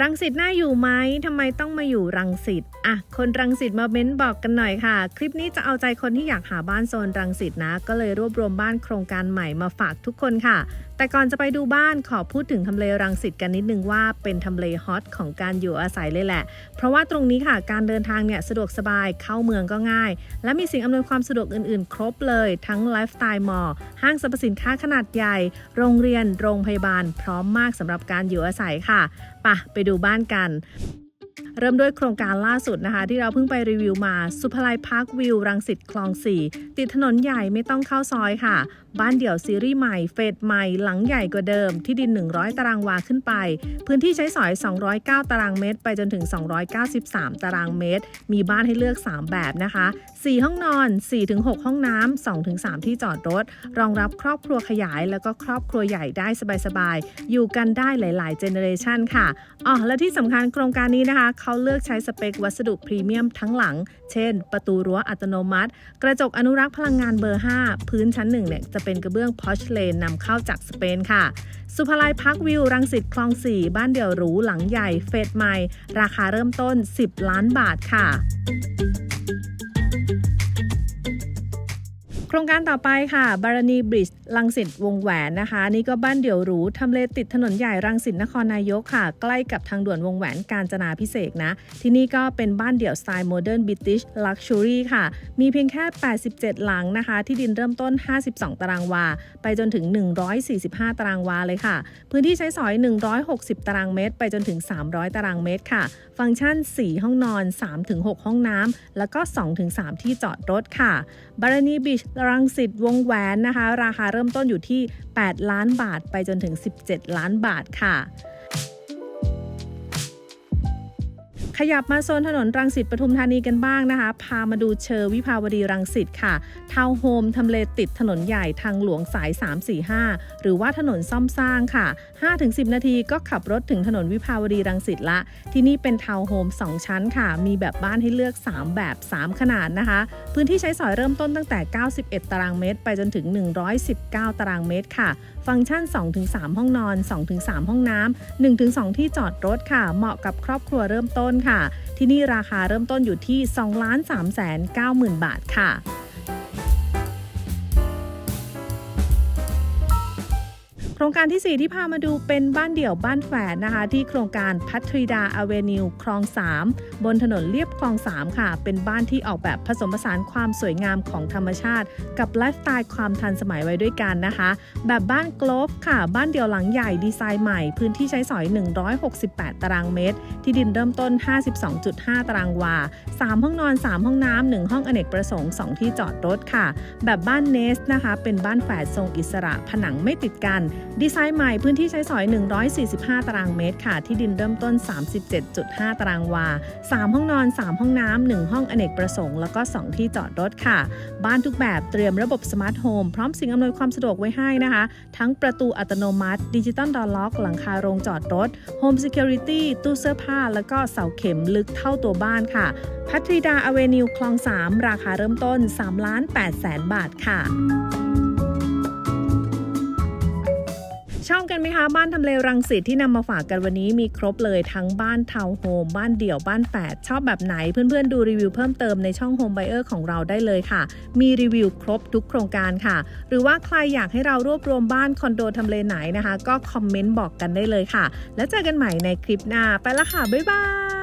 รังสิตน่าอยู่ไหมทำไมต้องมาอยู่รังสิตอะ คนรังสิตมาเม้นบอกกันหน่อยค่ะ คลิปนี้จะเอาใจคนที่อยากหาบ้านโซนรังสิตนะ ก็เลยรวบรวมบ้านโครงการใหม่มาฝากทุกคนค่ะ แต่ก่อนจะไปดูบ้านขอพูดถึงทำเลรังสิตกันนิดนึงว่าเป็นทำเลฮอตของการอยู่อาศัยเลยแหละ เพราะว่าตรงนี้ค่ะการเดินทางเนี่ยสะดวกสบายเข้าเมืองก็ง่าย และมีสิ่งอำนวยความสะดวกอื่นๆ ครบเลยทั้งไลฟ์สไตล์มอลล์ห้างสรรพสินค้าขนาดใหญ่ โรงเรียน โรงพยาบาล พร้อมมากสำหรับการอยู่อาศัยค่ะไปะไปดูบ้านกัน เริ่มด้วยโครงการล่าสุดนะคะ ที่เราเพิ่งไปรีวิวมา สุภลัยพาร์ควิว รังสิตคลอง 4 ติดถนนใหญ่ไม่ต้องเข้าซอยค่ะ บ้านเดี่ยวซีรีส์ใหม่เฟสใหม่ หลังใหญ่กว่าเดิม ที่ดิน 100 ตารางวาขึ้นไป พื้นที่ใช้สอย 209 ตารางเมตร ไปจนถึง 293 ตารางเมตร มีบ้านให้เลือก 3 แบบนะคะ 4 ห้องนอน 4-6 ห้องน้ำ2-3 ที่จอดรถ รองรับครอบครัวขยาย แล้วก็ครอบครัวใหญ่ได้สบายๆอยู่กันได้หลายๆเจเนอเรชันค่ะอ๋อและที่สำคัญโครงการนี้นะคะเขาเลือกใช้สเปควัสดุพรีเมียมทั้งหลัง เช่น ประตูรั้วอัตโนมัติ กระจกอนุรักษ์พลังงานเบอร์ 5 พื้นชั้นหนึ่งเนี่ยจะเป็นกระเบื้องพอชเลนนำเข้าจากสเปนค่ะ สุภาลัยพักวิว รังสิตคลอง 4 บ้านเดี่ยวหรูหลังใหญ่เฟสใหม่ ราคาเริ่มต้น 10 ล้านบาทค่ะโครงการต่อไปค่ะบารณีบริดจ์ ลังสิตวงแหวนนะคะ นี่ก็บ้านเดี่ยวหรูทำเลติดถนนใหญ่รังสิตนครนายกค่ะ ใกล้กับทางด่วนวงแหวนกาญจนาพิเศษนะ ที่นี่ก็เป็นบ้านเดี่ยวสไตล์โมเดิร์นบิติชลักชัวรี่ค่ะ มีเพียงแค่ 87 หลังนะคะ ที่ดินเริ่มต้น 52 ตารางวา ไปจนถึง 145 ตารางวาเลยค่ะ พื้นที่ใช้สอย 160 ตารางเมตร ไปจนถึง 300 ตารางเมตรค่ะ ฟังก์ชัน 4 ห้องนอน 3-6 ห้องน้ำแล้วก็ 2-3 ที่จอดรถค่ะบารณีบีชรังสิตวงแหวนนะคะ ราคาเริ่มต้นอยู่ที่ 8 ล้านบาทไปจนถึง 17 ล้านบาทค่ะ ขยับมาโซนถนนรังสิตปทุมธานีกันบ้างนะคะ พามาดูเชอร์วิภาวดีรังสิตค่ะทาวน์โฮมทำเลติดถนนใหญ่ทางหลวงสาย 345 หรือว่าถนนซ่อมสร้างค่ะ 5-10 นาทีก็ขับรถถึงถนนวิภาวดีรังสิตละ ที่นี่เป็นทาวน์โฮม 2 ชั้นค่ะ มีแบบบ้านให้เลือก 3 แบบ 3 ขนาดนะคะ พื้นที่ใช้สอยเริ่มต้นตั้งแต่ 91 ตารางเมตร ไปจนถึง 119 ตารางเมตรค่ะ ฟังก์ชัน 2-3 ห้องนอน 2-3 ห้องน้ำ1-2 ที่จอดรถค่ะ เหมาะกับครอบครัวเริ่มต้นค่ะ ที่นี่ราคาเริ่มต้นอยู่ที่ 2 3 9 0 0 0 0 บาทค่ะ ครงการที่ 4 ที่พามาดูเป็นบ้านเดี่ยวบ้านแฝดนะคะ ที่โครงการพัทรีดาอเวนิวคลอง 3 บนถนนเลียบคลอง 3 ค่ะ เป็นบ้านที่ออกแบบผสมผสานความสวยงามของธรรมชาติ กับไลฟ์สไตล์ความทันสมัยไว้ด้วยกันนะคะ แบบบ้านกลฟค่ะ บ้านเดี่ยวหลังใหญ่ดีไซน์ใหม่ พื้นที่ใช้สอย 168 ตารางเมตร ที่ดินเริ่มต้น 52.5 ตารางวา 3 ห้องนอน 3 ห้องน้ำ 1 ห้องอเนกประสงค์ 2 ที่จอดรถค่ะ แบบบ้านเนสนะคะ เป็นบ้านแฝดทรงอิสระผนังไม่ติดกันดีไซน์ใหม่พื้นที่ใช้สอย 145 ตารางเมตรค่ะ ที่ดินเริ่มต้น 37.5 ตารางวา 3 ห้องนอน 3 ห้องน้ำ 1 ห้องอเนกประสงค์ แล้วก็ 2 ที่จอดรถค่ะ บ้านทุกแบบเตรียมระบบสมาร์ทโฮมพร้อมสิ่งอำนวยความสะดวกไว้ให้นะคะ ทั้งประตูอัตโนมัติ ดิจิตอลดอล็อก หลังคาโรงจอดรถ Home Security ตู้เสื้อผ้า แล้วก็เสาเข็มลึกเท่าตัวบ้านค่ะ พัทรีดาอเวนิวคลอง 3 ราคาเริ่มต้น3ล้าน8แสนบาทค่ะ ชอบกันไหมคะ บ้านทำเลรังสิตที่นำมาฝากกันวันนี้มีครบเลยทั้งบ้านทาวน์โฮมบ้านเดี่ยวบ้านแฝดชอบแบบไหนเพื่อนๆ ดูรีวิวเพิ่มเติมในช่องโฮมไบเออร์ของเราได้เลยค่ะ มีรีวิวครบทุกโครงการค่ะ หรือว่าใครอยากให้เรารวบรวมบ้านคอนโดทำเลไหนนะคะ ก็คอมเมนต์บอกกันได้เลยค่ะ แล้วเจอกันใหม่ในคลิปหน้าไปละค่ะ บ๊ายบาย